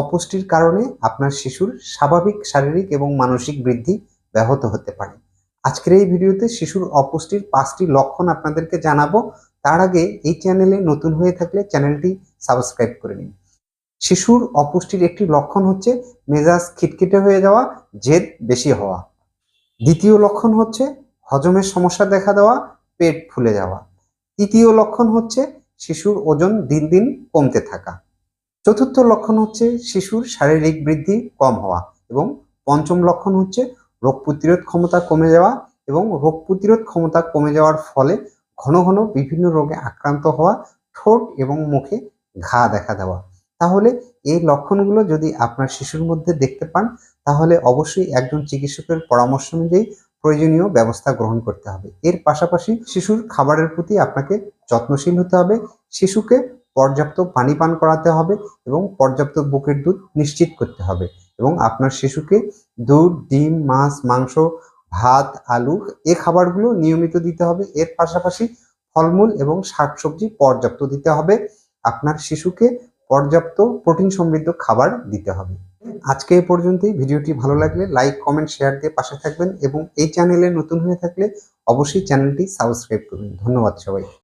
অপুষ্টির কারণে আপনার শিশুর স্বাভাবিক, শারীরিক এবং মানসিক বৃদ্ধি ব্যাহত হতে পারে। আজকের এই ভিডিওতে শিশুর অপুষ্টির পাঁচটি লক্ষণ আপনাদেরকে জানাব। তার আগে এই চ্যানেলে নতুন হয়ে থাকলে চ্যানেলটি সাবস্ক্রাইব করে নিন। শিশুর অপুষ্টির একটি লক্ষণ হচ্ছে মেজাজ খিটখিটে হয়ে যাওয়া, জেদ বেশি হওয়া। দ্বিতীয় লক্ষণ হচ্ছে হজমের সমস্যা দেখা দেওয়া, পেট ফুলে যাওয়া। তৃতীয় লক্ষণ হচ্ছে শিশুর ওজন দিন দিন কমতে থাকা। চতুর্থ লক্ষণ হচ্ছে শিশুর শারীরিক বৃদ্ধি কম হওয়া এবং পঞ্চম লক্ষণ হচ্ছে রোগ প্রতিরোধ ক্ষমতা কমে যাওয়া এবং রোগ প্রতিরোধ ক্ষমতা কমে যাওয়ার ফলে ঘন ঘন বিভিন্ন রোগে আক্রান্ত হওয়া, ঠোঁট এবং মুখে ঘা দেখা দেওয়া। তাহলে এই লক্ষণগুলো যদি আপনার শিশুর মধ্যে দেখতে পান, তাহলে অবশ্যই একজন চিকিৎসকের পরামর্শ অনুযায়ী প্রয়োজনীয় ব্যবস্থা গ্রহণ করতে হবে। এর পাশাপাশি শিশুর খাবারের প্রতি আপনাকে যত্নশীল হতে হবে। শিশুকে পর্যাপ্ত পানি পান করাতে হবে এবং পর্যাপ্ত বুকের দুধ নিশ্চিত করতে হবে। এবং আপনার শিশুকে দুধ, ডিম, মাছ, মাংস, ভাত, আলু এ খাবারগুলো নিয়মিত দিতে হবে। এর পাশাপাশি ফলমূল এবং শাকসবজি পর্যাপ্ত দিতে হবে। আপনার শিশুকে পর্যাপ্ত প্রোটিন সমৃদ্ধ খাবার দিতে হবে। আজকে এ পর্যন্তই। ভিডিওটি ভালো লাগলে লাইক, কমেন্ট, শেয়ার দিয়ে পাশে থাকবেন এবং এই চ্যানেলে নতুন হয়ে থাকলে অবশ্যই চ্যানেলটি সাবস্ক্রাইব করবেন ধন্যবাদ সবাই